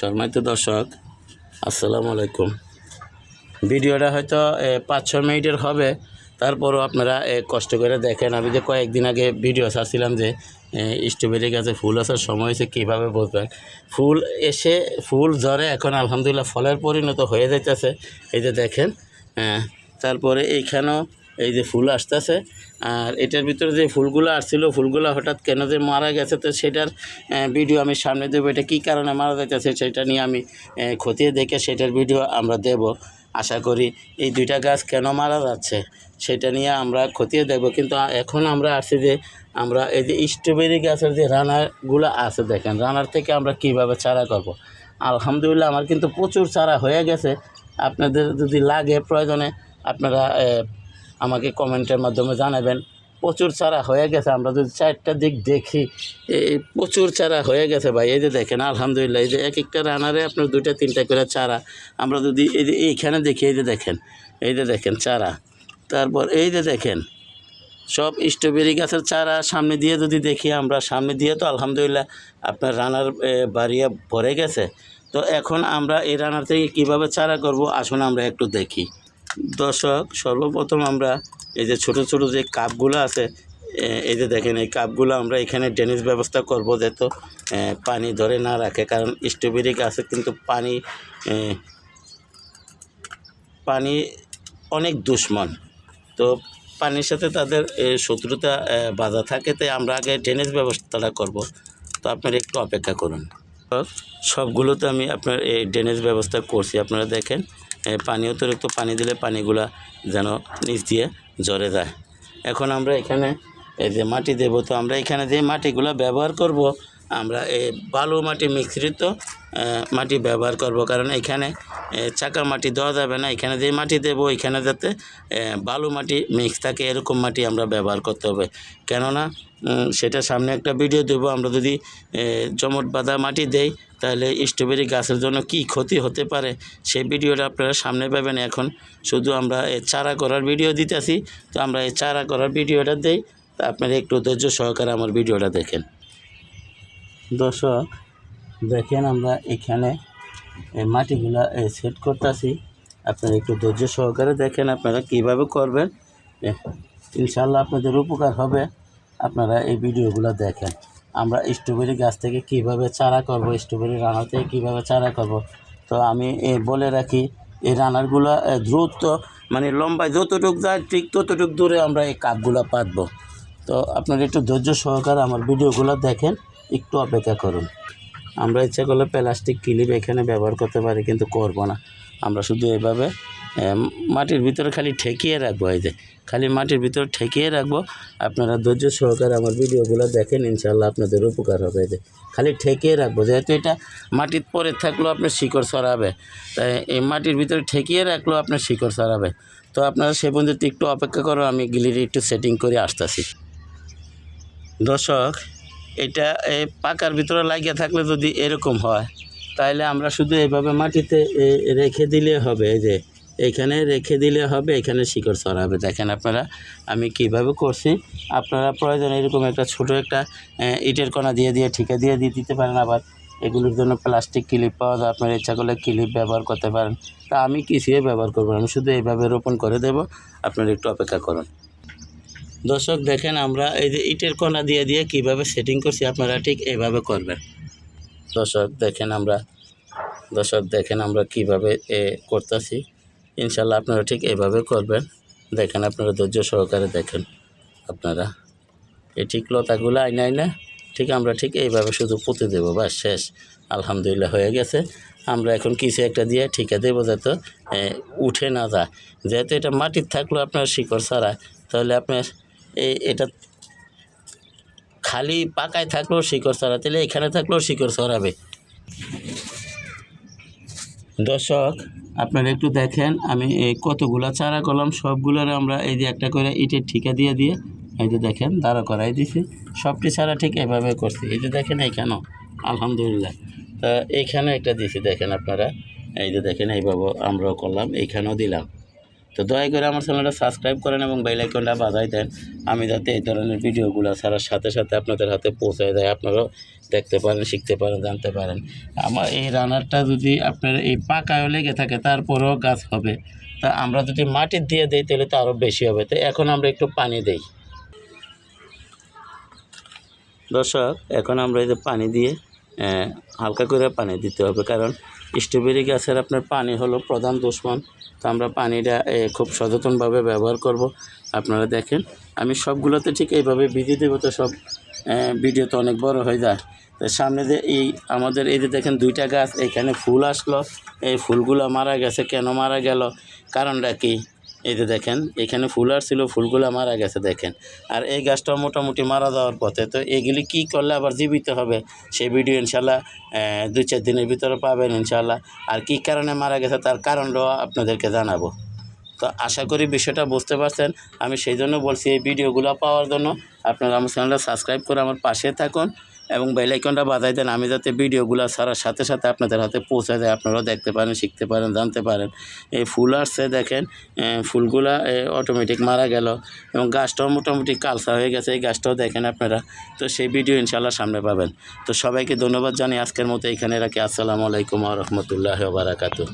সম্মানিত দর্শক আসসালামু আলাইকুম। ভিডিওটা হয়তো পাঁচ ছ মিনিটের হবে তারপরও আপনারা কষ্ট করে দেখেন। আমি যে কয়েকদিন আগে ভিডিও ছাড়ছিলাম যে স্ট্রবেরি গাছে ফুল আসার সময় হয়েছে কীভাবে বুঝবেন ফুল এসে ফুল জ্বরে এখন আলহামদুলিল্লাহ ফলের পরিণত হয়ে যাইতেছে। এই যে দেখেন হ্যাঁ, তারপরে এইখানেও এই যে ফুল আসতেছে। আর এটার ভিতরে যে ফুলগুলো আসছিল, ফুলগুলো হঠাৎ কেন যে মারা গেছে, তো সেটার ভিডিও আমি সামনে দেবো। এটা কী কারণে মারা যাইতেছে, সেটা নিয়ে আমি খতিয়ে দেখে সেটার ভিডিও আমরা দেব। আশা করি এই দুইটা গাছ কেন মারা যাচ্ছে, সেটা নিয়ে আমরা খতিয়ে দেখব। কিন্তু এখন আমরা আসছি যে, আমরা এই যে স্ট্রবেরি গাছের যে রানারগুলো আছে, দেখেন, রানার থেকে আমরা কীভাবে চারা করব। আলহামদুলিল্লাহ, আমার কিন্তু প্রচুর চারা হয়ে গেছে। আপনাদের যদি লাগে প্রয়োজনে, আপনারা আমাকে কমেন্টের মাধ্যমে জানাবেন। প্রচুর চারা হয়ে গেছে, আমরা যদি চারটা দিক দেখি, এই প্রচুর চারা হয়ে গেছে ভাই, এই যে দেখেন, আলহামদুলিল্লাহ, এই যে এক একটা রানারে আপনার দুইটা, তিনটা করে চারা, আমরা যদি এই যে এইখানে দেখি, এই যে দেখেন, এই যে দেখেন চারা, তারপর এই যে দেখেন, সব স্ট্রবেরি গাছের চারা সামনে দিয়ে যদি দেখি, আমরা সামনে দিয়ে তো আলহামদুলিল্লাহ আপনার রানার বাড়িয়া ভরে গেছে। তো এখন আমরা এই রানার থেকে কীভাবে চারা করব, আসুন আমরা একটু দেখি। দর্শক সর্বপ্রথম আমরা এই যে ছোট ছোট যে কাপগুলো আছে এই যে দেখেন এই কাপগুলো আমরা এখানে ড্রেনেজ ব্যবস্থা করব এ, পানি ধরে না রাখে কারণ স্ট্রবেরি গাছে কিন্তু পানি পানি অনেক দুশ্মন। তো পানির সাথে তাদের শত্রুতা বাধা থাকে তাই আমরা আগে ড্রেনেজ ব্যবস্থাটা করব। তো আপনারা একটু অপেক্ষা করুন। সবগুলোতে আমি আপনার এই ড্রেনেজ ব্যবস্থা করছি আপনারা দেখেন পানি অতিরিক্ত পানি দিলে পানিগুলা যেন নিচ দিয়ে ঝরে যায়। এখন আমরা এখানে এই যে মাটি দেবো, তো আমরা এখানে যে মাটিগুলো ব্যবহার করব আমরা এই বালু মাটি মিশ্রিত মাটি ব্যবহার করব। কারণ এখানে চাকা মাটি দেওয়া যাবে না। এখানে যে মাটি দেবো, এখানে যাতে বালু মাটি মিক্স থাকে, এরকম মাটি আমরা ব্যবহার করতে হবে। কেননা সেটা সামনে একটা ভিডিও দেবো। আমরা যদি জমট বাঁধা মাটি দেই, তাহলে স্ট্রবেরি গাছের জন্য কি ক্ষতি হতে পারে? সেই ভিডিওটা আপনারা সামনে পাবেন এখন। শুধু আমরা এ চারা করার ভিডিও দিতেছি। তো আমরা এই চারা করার ভিডিওটা দেই। আপনারা একটু ধৈর্য সহকারে আমার ভিডিওটা দেখেন। দর্শক দেখেন আমরা এখানে এই মাটিগুলা সেট করতেছি। আপনারা একটু ধৈর্য সহকারে দেখেন আপনারা কীভাবে করবেন। ইনশাল্লাহ আপনাদের উপকার হবে। আপনারা এই ভিডিওগুলো দেখেন। আমরা স্ট্রবেরি গাছ থেকে কীভাবে চারা করব স্ট্রবেরি রানার থেকে কীভাবে চারা করব। তো আমি এ, বলে রাখি এই রানারগুলো দ্রুত মানে লম্বায় যতটুক যায় ঠিক ততটুক দূরে আমরা এই কাপগুলো পাতবো। তো আপনারা একটু ধৈর্য সহকারে আমার ভিডিওগুলো দেখেন। একটু অপেক্ষা করুন। আমরা ইচ্ছা করলে প্লাস্টিক ক্লিপ এখানে ব্যবহার করতে পারি, কিন্তু করব না। আমরা শুধু এভাবে মাটির ভিতরে খালি ঠেকিয়ে রাখব, এই যে, খালি মাটির ভিতরে ঠেকিয়ে রাখব। আপনারা ধৈর্য সহকারে আমার ভিডিওগুলো দেখেন ইনশাল্লাহ আপনাদের উপকার হবে, এই যে, খালি ঠেকিয়ে রাখব। যেহেতু এটা মাটির পরে থাকলেও আপনার শিকড় সরাবে তাই এই মাটির ভিতরে ঠেকিয়ে রাখলেও আপনার শিকড় সরাবে তো আপনারা সে পর্যন্ত একটু অপেক্ষা করো, আমি গিলিরি একটু সেটিং করে আসতেছি। দর্শক এটা পাকার ভিতরে লাগিয়ে থাকলে যদি এরকম হয় তাহলে আমরা শুধু এইভাবে মাটিতে রেখে দিলে হবে। এই যে, এখানে রেখে দিলে হবে, এখানে শিকড় ছড়াবে। দেখেন আপনারা, আমি কীভাবে করছি, আপনারা প্রয়োজন এরকম একটা ছোট একটা ইটের কণা দিয়ে দিয়ে ঠিকা দিয়ে দিয়ে দিতে পারেন আবার। এগুলোর জন্য প্লাস্টিক ক্লিপ পাওয়া যায়, আপনার ইচ্ছা করলে ক্লিপ ব্যবহার করতে পারেন। তা আমি কিছুই ব্যবহার করব আমি শুধু এইভাবে রোপণ করে দেব, আপনারা একটু অপেক্ষা করুন। দর্শক, দেখেন আমরা এই যে ইটের কণা দিয়ে দিয়ে কীভাবে সেটিং করছি, আপনারা ঠিক এইভাবে করবেন। দর্শক, দেখেন আমরা, দর্শক, দেখেন আমরা কীভাবে এ করতেছি। ইনশাল্লাহ আপনারা ঠিক এইভাবে করবেন। দেখেন আপনারা ধৈর্য সহকারে দেখেন আপনারা। এই ঠিক লতাগুলো আইনা আইনা, ঠিক আমরা ঠিক এইভাবে শুধু পুঁতে দেবো বাস শেষ। আলহামদুলিল্লাহ হয়ে গেছে। আমরা এখন কিছু একটা দিয়ে ঠিকা দেবো যাতে উঠে না যায়। যেহেতু এটা মাটির থাকলেও আপনার শিকড় ছাড়া, তাহলে আপনার এটা খালি পাকায় থাকলেও শিকড় ছড়া তাহলে এখানে থাকলেও শিকড় ছড়াবে। দর্শক, আপনারা একটু দেখেন, আমি এই কতগুলা চারা করলাম, সবগুলোর আমরা এই যে একটা করে ইটের ঠিকা দিয়ে দিয়ে, এই যে দেখেন, দাঁড়া করাই দিছি। সবটি চারা ঠিক এভাবে করছি। এই যে দেখেন এইখানেও আলহামদুলিল্লাহ। তা এইখানে একটা দিছি, দেখেন আপনারা। এই যে দেখেন, এইভাবে আমরাও করলাম, এইখানেও দিলাম। তো দয়া করে আমার চ্যানেলটা সাবস্ক্রাইব করেন এবং বেল আইকনটা বাজাই দেন। আমি যাতে এই ধরনের ভিডিওগুলো ছাড়ার সাথে সাথে আপনাদের হাতে পৌঁছায় দেয়, আপনারাও দেখতে পারেন, শিখতে পারেন, জানতে পারেন। আমার এই রানারটা যদি আপনার এই পাকায়ও লেগে থাকে, তারপরেও গাছ হবে। তা আমরা যদি মাটির দিয়ে দিই, তাহলে তো আরও বেশি হবে। তো এখন আমরা একটু পানি দিই। দর্শক, এখন আমরা এই যে পানি দিয়ে হালকা করে পানি দিতে হবে। কারণ স্ট্রবেরি গাছের আপনার পানি হলো প্রধান দুশ্মন তো আমরা পানিটা খুব সচেতনভাবে ব্যবহার করব। আপনারা দেখেন, আমি সবগুলোতে ঠিক এইভাবে ভিজে দেবো, তো সব ভিডিও তো অনেক বড় হয়ে যায়। তো সামনে যে এই আমাদের এই যে দেখেন দুইটা গাছ, এখানে ফুল আসলো, এই ফুলগুলো মারা গেছে। কেন মারা গেল? কারণটা কি? এই যে দেখেন, এখানে ফুল আসছিল ফুলগুলো মারা গেছে, দেখেন। আর এই গাছটাও মোটামুটি মারা যাওয়ার পথে। তো এগুলি কি করলে আবার জীবিত হবে? সেই ভিডিও ইনশাল্লাহ দুই চার দিনের ভিতরে পাবেন ইনশাল্লাহ আর কি কারণে মারা গেছে, তার কারণটাও আপনাদেরকে জানাব। তো আশা করি বিষয়টা বুঝতে পারছেন। আমি সেই জন্য বলছি, এই ভিডিওগুলো পাওয়ার জন্য আপনারা আমার চ্যানেলটা সাবস্ক্রাইব করে আমার পাশে থাকুন। এবং বেল আইকনটা বাজাই দেন। আমি যাতে ভিডিওগুলো ছাড়ার সাথে সাথে আপনাদের হাতে পৌঁছে দেয়, আপনারাও দেখতে পারেন, শিখতে পারেন, জানতে পারেন। এই ফুল আসছে, দেখেন ফুলগুলা অটোমেটিক মারা গেল এবং গাছটাও মোটামুটি কালসা হয়ে গেছে। এই গাছটাও দেখেন আপনারা। তো সেই ভিডিও ইনশাল্লাহ সামনে পাবেন। তো সবাইকে ধন্যবাদ জানি আজকের মতো এখানে রাখি। আসসালামু আলাইকুম রহমতুল্লাহ বারাকাতু